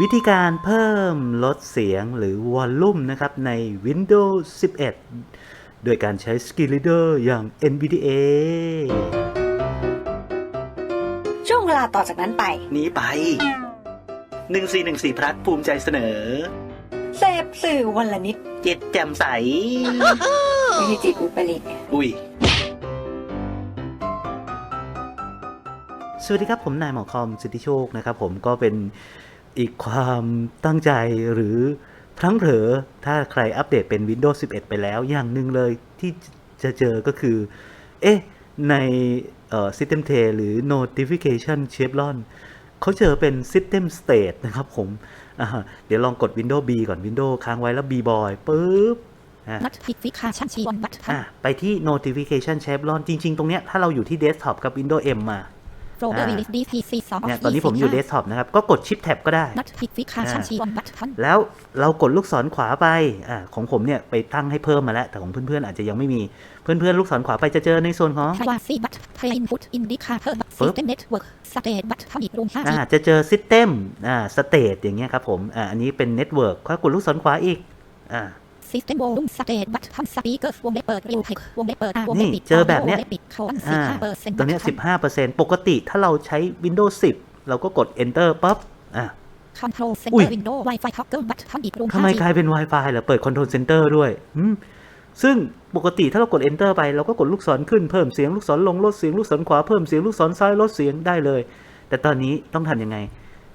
วิธีการเพิ่มลดเสียงหรือวอลลุ่มนะครับใน Windows 11 โดยการใช้ Skill Reader อย่าง NVDA ช่วงเวลาต่อจากนั้นไป นี้ไป 1414พลัดภูมิใจเสนอ เสพสื่อวันละนิด เจ็ดแจ่มใสไม่ใช่จิตอุปริตอุ้ย สวัสดีครับผมนายหมอคอมสิทธิโชคนะครับผมก็เป็น อีกความตั้งใจหรือพลั้งเผลอถ้าใครอัปเดตเป็น Windows 11 ไปแล้ว อย่างหนึ่งเลยที่จะเจอก็คือ เอ๊ะ ในเอ่อ System t r a หรือ Notification Chevron เขาเจอเป็น System State นะครับผมอ่าเดี๋ยวลองกด Windows B ก่อน Windows ค้างไว้แล้ว B boy ปึ๊บอะ Notification ชีวันบัตรอะไปที่ notification chevron จริง ๆ ตรงเนี้ย ถ้าเราอยู่ที่ desktop กับ Windows M มา โฟลเดออ่าร์ release DPC 2เนี่ยตอนนี้ผมอยู่ desktop นะครับ ก็กด shift tab ก็ได้ Notification ชีวันบัตรแล้วเรากดลูกศรขวาไปอ่าของผมเนี่ยไปตั้งให้เพิ่มมาแล้ว แต่ของเพื่อนๆ อาจจะยังไม่มี เพื่อนๆ ลูกศรขวาไปจะเจอในส่วนของ Privacy บัตร Play Input Indicator บัตรปึ๊บ System Network State บัตรทำอีกรวม 5G อ่าจะเจอ system อ่า state อย่างเงี้ยครับผม อ่า อันนี้เป็น network ก็กดลูกศรขวาอีก อ่า System Volume State บัตรทำ Speaker วงเล็บเปิด Real Tech วงเล็บเปิด R วงเล็บปิดนี่เจอแบบเนี้ยวงล็ปิดเขาอันอ่า15เปอร์เซ็นต์ตัวเนี้ย15%ปกติถ้าเราใช้ Windows 10 เราก็กด enter ปั๊บอ่า Control อุ้ย Center Window Wi-Fi Toggle บัตรทำอีกรวมทำไม 5G กลายเป็น Wi-Fi เหรอเปิด Control Center ด้วยอืมซึ่งปกติถ้าเรากด Enter ไปเราก็กดลูกศรขึ้นเพิ่มเสียงลูกศรลงลดเสียงลูกศรขวาเพิ่มเสียงลูกศรซ้ายลดเสียงได้เลย แต่ตอนนี้ต้องทำยังไง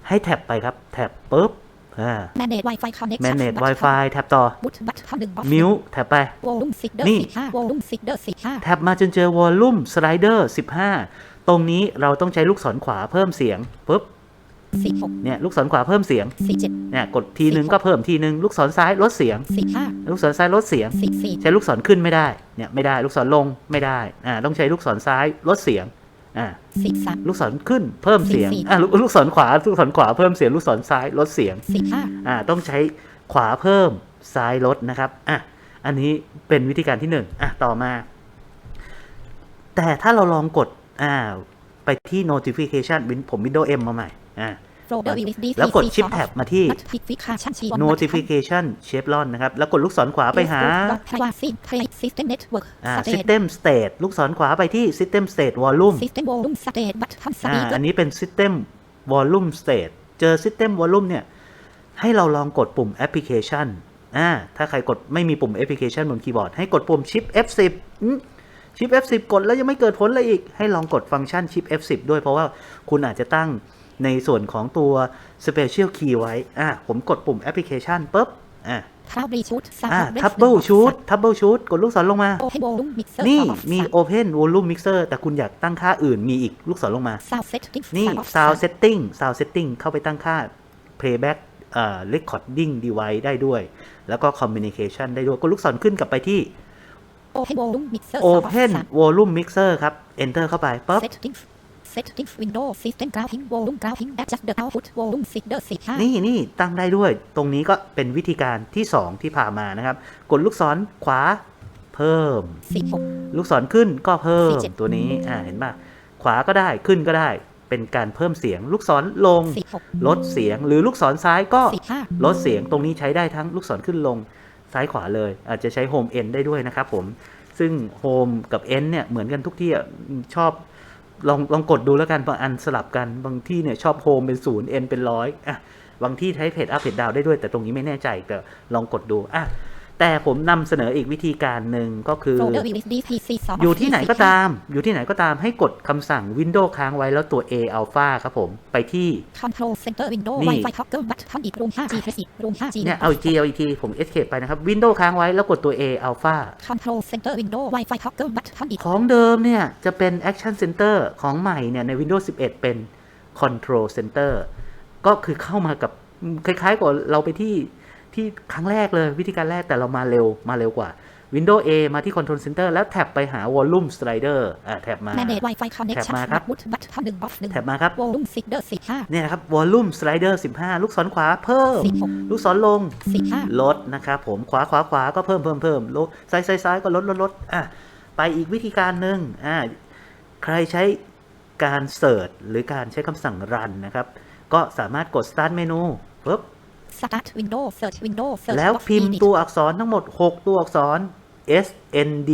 ให้แท็บไปครับ แท็บปุ๊บ อ่า Manage Wi-Fi Connection Manage บัตร Wi-Fi แท็บต่อบุตบัตรทำหนึ่ง Off Mute แท็บไป Volume Seeder นี่45 Volume Seeder 45แท็บมาจนเจอ Volume Slider 15 ตรงนี้เราต้องใช้ลูกศรขวาเพิ่มเสียงปุ๊บ46เนี่ยลูกศรขวาเพิ่มเสียง47เนี่ยกดทีนึงก็เพิ่มทีนึง ลูกศรซ้ายลดเสียง45ลูกศรซ้ายลดเสียง44ใช้ลูกศรขึ้นไม่ได้เนี่ยไม่ได้ลูกศรลงไม่ได้อ่าต้องใช้ลูกศรซ้ายลดเสียง อ่า43ลูกศรขึ้นเพิ่มเสียงสี่สี่อ่าลูกลูกศรขวาลูกศรขวาเพิ่มเสียงลูกศรซ้ายลดเสียง45อ่าต้องใช้ขวาเพิ่มซ้ายลดนะครับอะอันนี้เป็นวิธีการที่หนึ่งอะต่อมา แต่ถ้าเราลองกดอ่าไปที่ notification วินผม Windows M มาใหม่อ่า Folder Release DPC แล้วกด Shift Tab มาที่ Notification ชีวัน notification chevron นะครับ แล้วกดลูกศรขวาไปหา Privacy Play System Network อ่า State system state ลูกศรขวาไปที่ system state volume System Volume State บัตรทำอ่า Speaker อันนี้เป็น system volume state เจอ system volume เนี่ย ให้เราลองกดปุ่ม application อ่า ถ้าใครกดไม่มีปุ่ม application บนคีย์บอร์ด ให้กดปุ่ม shift F10 อืม shift F10 กดแล้วยังไม่เกิดผลเลยอีก ให้ลองกดฟังก์ชัน shift F10 ด้วยเพราะว่าคุณอาจจะตั้ง ในส่วนของตัว special key ไว้ อ่าผมกดปุ่ม application ปุ๊บ อ่า Trouble Shoot อ่า double shoot double shoot กดลูกศรลงมา Open Volume Mixer นี่ Off มี Open Volume Mixer แต่คุณอยากตั้งค่าอื่นมีอีกลูกศรลงมา Sound Settings นี่ Off Sound Setting Sound Setting เข้าไปตั้งค่า Playback เอ่อ Recording Device ได้ด้วย แล้วก็ Communication ได้ด้วยก็ลูกศรขึ้นกลับไปที่ Open Volume Mixer Open Volume Mixer ครับ Enter เข้าไปปั๊บ Settings Settings Window System Grouping Volume Grouping Adjust the Output Volume Seeder 45นี่นี่ตั้งได้ด้วย ตรงนี้ก็เป็นวิธีการที่ 2 ที่พามานะครับ กดลูกศรขวาเพิ่ม46ลูกศรขึ้นก็เพิ่มสี่เจ็ดตัวนี้อ่าเห็นป่ะขวาก็ได้ขึ้นก็ได้เป็นการเพิ่มเสียงลูกศรลง46ลดเสียงหรือลูกศรซ้ายก็45ลดเสียงตรงนี้ใช้ได้ทั้งลูกศรขึ้นลงซ้ายขวาเลย อาจจะใช้ Home End ได้ด้วยนะครับผม ซึ่ง Home กับ End เนี่ยเหมือนกันทุกที่อะชอบ ลองลองกดดูแล้วกันบางอันสลับกันบางที่เนี่ยชอบโฮมเป็นศูนย์เอ็นเป็นร้อยอะบางที่ใช้เพจอัพเพจดาวได้ด้วย แต่ตรงนี้ไม่แน่ใจแต่ลองกดดูอะ แต่ผมนำเสนออีกวิธีการหนึ่งก็คือ Folder Release DPC 2อยู่ที่ไหนก็ตาม อยู่ที่ไหนก็ตามให้กดคำสั่ง Windows ค้างไว้แล้วตัว A Alpha ครับผม ไปที่ Control Center Window นี่ Wi-Fi Toggle บัตรทำอีกรวม 5G Press อีกรวม 5G เนี่ยเอาอีกทีเอาอีกทีผม Escape ไปนะครับ Windows ค้างไว้แล้วกดตัว A Alpha Control Center Window Wi-Fi Toggle บัตรทำอีกของเดิมเนี่ย จะเป็น Action Center ของใหม่เนี่ยใน Windows 11 เป็น Control Center ก็คือเข้ามากับคล้ายๆกับเราไปที่ ที่ครั้งแรกเลยวิธีการแรกแต่เรามาเร็วมาเร็วกว่า Windows A มาที่ Control Center แล้วแท็บไปหา Volume Slider อ่าแท็บมา Manage Wi-Fi Connection มาครับบัตรบัตรทำหนึ่ง Off หนึ่งแท็บมาครับ Volume Seeder 45เนี่ยนะครับ Volume Slider 15ลูกศรขวาเพิ่ม46ลูกศรลง45ลดนะครับผมขวาขวาขวาก็เพิ่มเพิ่มเพิ่มลดซ้ายซ้ายซ้ายก็ลดลดลดอะไปอีกวิธีการหนึ่งอ่าใครใช้การเสิร์ชหรือการใช้คำสั่ง run นะครับ ก็สามารถกด start menu ปึ๊บ Start Window Search Window Search แล้ว Box พิมพ์ Edit ตัวอักษรทั้งหมด 6 ตัวอักษร S N D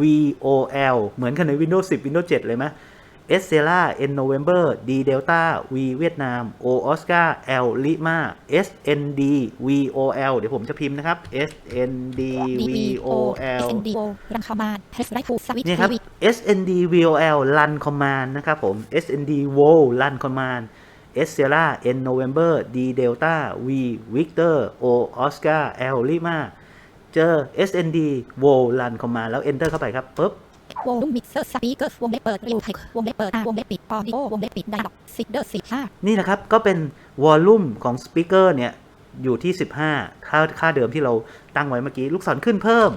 V O L เหมือนกันใน Windows 10 Windows 7 เลยไหม S Sierra N November D Delta V เวียดนาม O Oscar L Lima S N D V O L เดี๋ยวผมจะพิมพ์นะครับ S N D V O L SNDO รันคอมมานด์ Press right to switch เนี่ยครับ Pivot SND VOL run command นะครับผม SND wo run command S Sierra N November D Delta V Victor O Oscar L Lima เจอ SND wo run command แล้ว enter เข้าไปครับปุ๊บ Volume Mixer Speakers วงเล็บเปิด Real Tech วงเล็บเปิด R วงเล็บปิด Audio วงเล็บปิด Dialog Sider 15นี่นะครับ ก็เป็น volume ของ speaker เนี่ย อยู่ที่ 15 ค่าค่าเดิมที่เราตั้งไว้เมื่อกี้ ลูกศรขึ้นเพิ่ม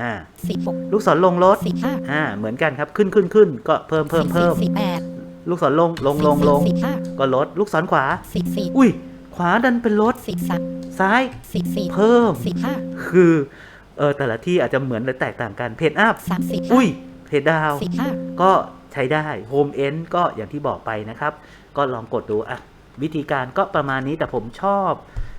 อ่า16ลูกศรลงลด15อ่าเหมือนกันครับขึ้นขึ้นขึ้นก็เพิ่มเพิ่มเพิ่ม18ลูกศรลงลงลงลง15 ก็ลดลูกศรขวา14อุ้ย ขวาดันเป็นลด13ซ้าย14เพิ่ม15คือเออแต่ละที่อาจจะเหมือนหรือแตกต่างกันเพจอัพ35อุ้ยเพจดาว15ก็ใช้ได้โฮมเอนก็อย่างที่บอกไปนะครับ ก็ลองกดดูอะวิธีการก็ประมาณนี้แต่ผมชอบ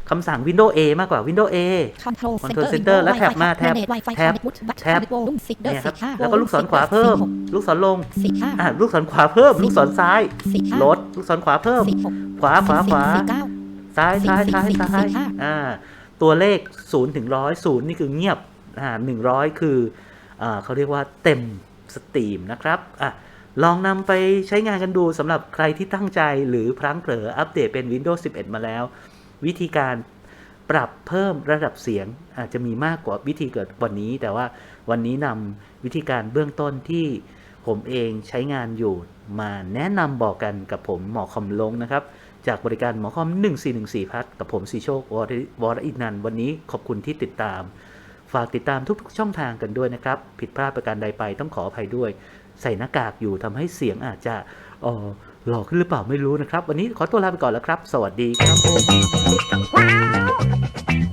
คำสั่ง Windows A มากกว่า Windows A Control Control Center Center แล้วแท็บมาแท็บ Wi-Fi แท็บ Connect Boot แท็บ Volume Sider เนี่ยครับ15แล้วก็ลูกศรขวาเพิ่ม ลูกศรลง15อะลูกศรขวาเพิ่ม ลูกศรซ้าย15ลดลูกศรขวาเพิ่ม16ขวาขวาขวา19ซ้ายซ้ายซ้ายสิบซ้ายสิบห้าอ่าตัวเลขศูนย์ถึงร้อยศูนย์นี่คือเงียบอ่าหนึ่งร้อยคืออ่าเขาเรียกว่าเต็มสตรีมนะครับอะลองนำไปใช้งานกันดูสำหรับใครที่ตั้งใจหรือพลั้งเผลออัปเดตเป็น Windows 11 มาแล้ว วิธีการปรับเพิ่มระดับเสียงอาจจะมีมากกว่าวิธีเกิดวันนี้ แต่ว่าวันนี้นำวิธีการเบื้องต้นที่ผมเองใช้งานอยู่มาแนะนำบอกกันกับผมหมอคอมลงนะครับ จากบริการหมอคอม 1414 พัทกับผมสีโชควรวรอินนันวันนี้ขอบคุณที่ติดตาม ฝากติดตามทุกๆ ช่องทางกันด้วยนะครับ ผิดพลาดประการใดไปต้องขออภัยด้วย ใส่หน้ากากอยู่ทำให้เสียงอาจจะเออ หล่อขึ้นหรือเปล่าไม่รู้นะครับ วันนี้ขอตัวลาไปก่อนแล้วครับ สวัสดีครับ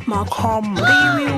หมอคอมรีวิว